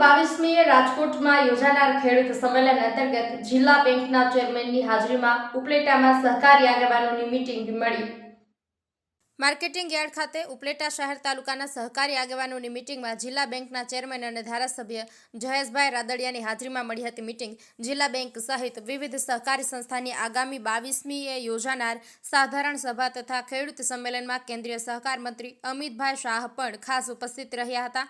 બાવીસમીએ રાજકોટમાં યોજાનાર ખેડૂત સંમેલન અંતર્ગત જિલ્લા બેંકના ચેરમેનની હાજરીમાં ઉપલેટામાં સહકારી આગેવાનોની મીટિંગ મળી. માર્કેટિંગ યાર્ડ ખાતે ઉપલેટા શહેર તાલુકાના સહકારી આગેવાનોની મિટિંગમાં જિલ્લા બેંકના ચેરમેન અને ધારાસભ્ય જયેશભાઈ રાદડિયાની હાજરીમાં મળી હતી મીટિંગ. જિલ્લા બેંક સહિત વિવિધ સહકારી સંસ્થાની આગામી બાવીસમીએ યોજાનાર સાધારણ સભા તથા ખેડૂત સંમેલનમાં કેન્દ્રીય સહકાર મંત્રી અમિતભાઈ શાહ પણ ખાસ ઉપસ્થિત રહ્યા હતા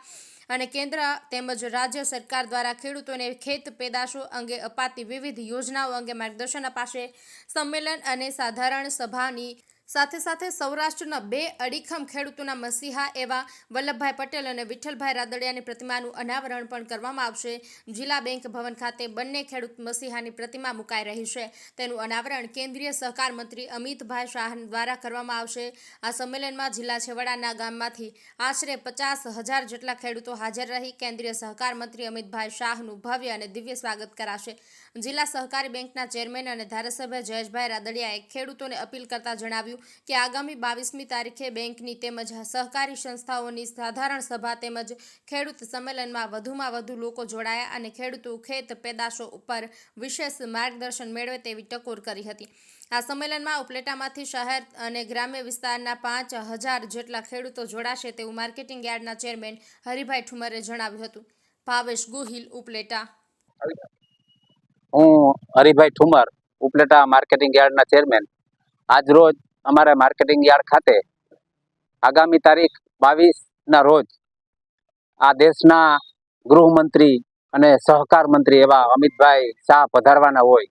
અને કેન્દ્ર તેમજ રાજ્ય સરકાર દ્વારા ખેડૂતોને ખેત પેદાશો અંગે અપાતી વિવિધ યોજનાઓ અંગે માર્ગદર્શન અપાશે. સંમેલન અને સાધારણ સભાની સાથે સાથે સૌરાષ્ટ્રના બે અડીખમ ખેડૂતોના મસીહા એવા વલ્લભભાઈ પટેલ અને વિઠ્ઠલભાઈ રાદડિયાની પ્રતિમાનું અનાવરણ પણ કરવામાં આવશે. જિલ્લા બેંક ભવન ખાતે બંને ખેડૂત મસીહાની પ્રતિમા મુકાઈ રહી છે. તેનું અનાવરણ કેન્દ્રીય સહકાર મંત્રી અમિતભાઈ શાહ દ્વારા કરવામાં આવશે. આ સંમેલનમાં જિલ્લા છેવાડાના ગામમાંથી આશરે પચાસ હજાર જેટલા ખેડૂતો હાજર રહી કેન્દ્રીય સહકાર મંત્રી અમિતભાઈ શાહનું ભવ્ય અને દિવ્ય સ્વાગત કરાશે. જિલ્લા સહકારી બેંકના ચેરમેન અને ધારાસભ્ય જયેશભાઈ રાદડિયાએ ખેડૂતોને અપીલ કરતા જણાવ્યું કે આગામી બાવીસમી તારીખે બેંકની તેમજ સહકારી સંસ્થાઓની સાધારણ સભા તેમજ ખેડૂત સંમેલનમાં વધુમાં વધુ લોકો જોડાયા અને ખેડૂતો ખેત પેદાશો ઉપર વિશેષ માર્ગદર્શન મેળવે તેવી ટકોર કરી હતી. આ સંમેલનમાં ઉપલેટામાંથી શહેર અને ગ્રામ્ય વિસ્તારના પાંચ હજાર જેટલા ખેડૂતો જોડાશે તેવું માર્કેટિંગ યાર્ડના ચેરમેન હરિભાઈ ઠુમરે જણાવ્યું હતું. ભાવેશ ગોહિલ, ઉપલેટા. હું હરિભાઈ ઠુમર, ઉપલેટા માર્કેટિંગ યાર્ડના ચેરમેન. આજ અમારા માર્કેટિંગ યાર્ડ ખાતે આગામી તારીખ બાવીસના રોજ આ દેશના ગૃહમંત્રી અને સહકાર મંત્રી એવા અમિતભાઈ શાહ પધારવાના હોય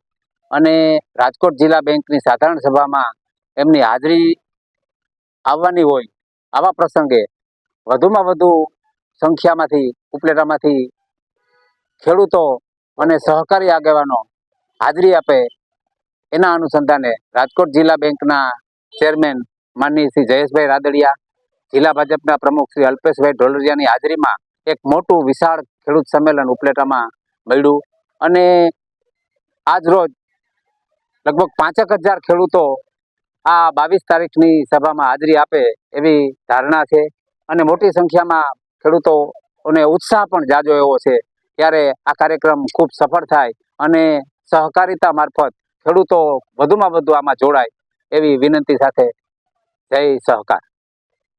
અને રાજકોટ જિલ્લા બેંકની સાધારણ સભામાં એમની હાજરી આવવાની હોય આવા પ્રસંગે વધુમાં વધુ સંખ્યામાંથી, ઉપલેટામાંથી ખેડૂતો અને સહકારી આગેવાનો હાજરી આપે એના અનુસંધાને રાજકોટ જિલ્લા બેંકના ચેરમેન માનનીય શ્રી જયેશભાઈ રાદડિયા, જિલ્લા ભાજપના પ્રમુખ શ્રી અલ્પેશભાઈ ઢોલરિયાની હાજરીમાં એક મોટું વિશાળ ખેડૂત સંમેલન ઉપલેટામાં મળ્યું અને આજ રોજ લગભગ પાંચેક હજાર ખેડૂતો આ બાવીસ તારીખની સભામાં હાજરી આપે એવી ધારણા છે અને મોટી સંખ્યામાં ખેડૂતોને ઉત્સાહ પણ જાજો એવો છે ત્યારે આ કાર્યક્રમ ખૂબ સફળ થાય અને સહકારિતા મારફત ખેડૂતો વધુમાં વધુ આમાં જોડાય. એવી વિનંતી સાથે જય સહકાર.